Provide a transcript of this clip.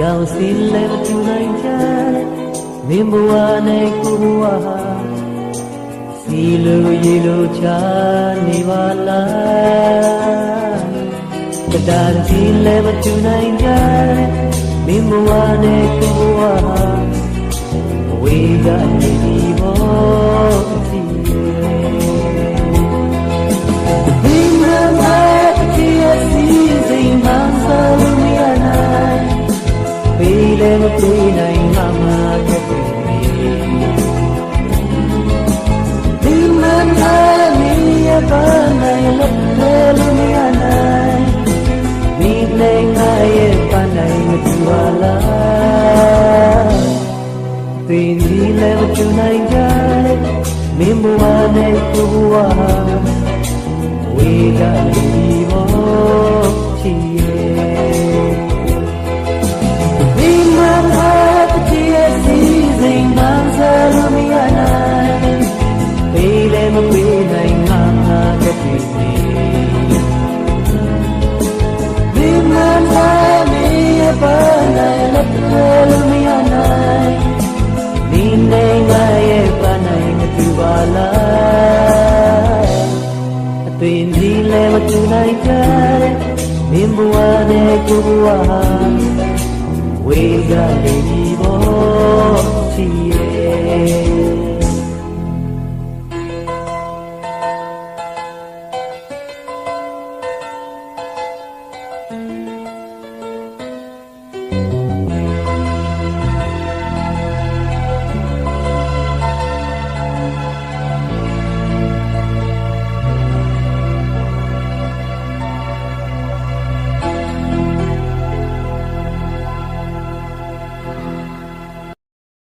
ရောက်စီလဲမတူနိုင်ကြမင်းဘဝနဲ့ကိုဘဝဟာစီလိုရေလိုချနေပါလားတတားစီလဲမတူနိုင်ကြမင်းဘဝနဲ့ကိုဘဝဟာဝေကနေဒီဘော နဲ့ကိုဘဝဝေကလေးဘောချီရဲ့ We might have to tear season dancer me and I Baby me we nai nga nga get me We might have me a burn I let tell me and I Ni nei nga ye pa nai me tu ba la အ တူနိုင်ကြတဲ့မင်းဘဝနဲ့ကိုဘဝဟာဝေကနေဒီဘောချီရ